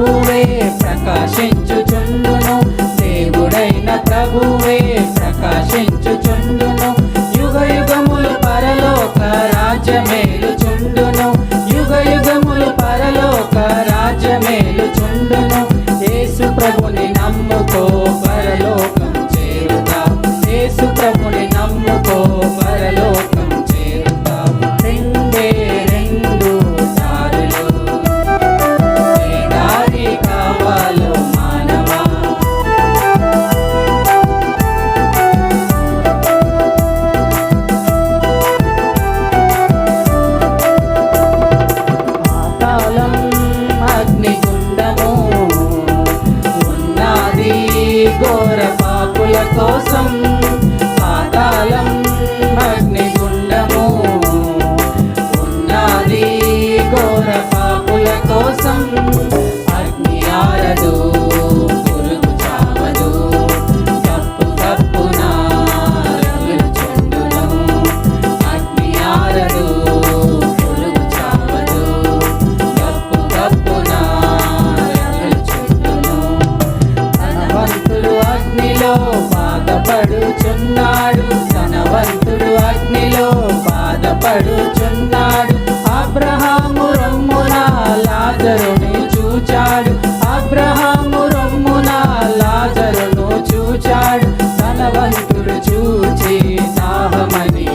Who అగ్ని ఆరదు పురుగు చావదు. తప్పు తప్పున రగులుచుండును అగ్ని ఆరదు పురుగు చావదు. తప్పు తప్పున రగులుచుండును ధనవంతుడు అగ్నిలో బాధపడుచున్నాడు. ధనవంతుడు అగ్నిలో బాధపడుచున్నాడు. అబ్రహాము రొమ్మున లాజరుని ఎదురు చూచి సాహమని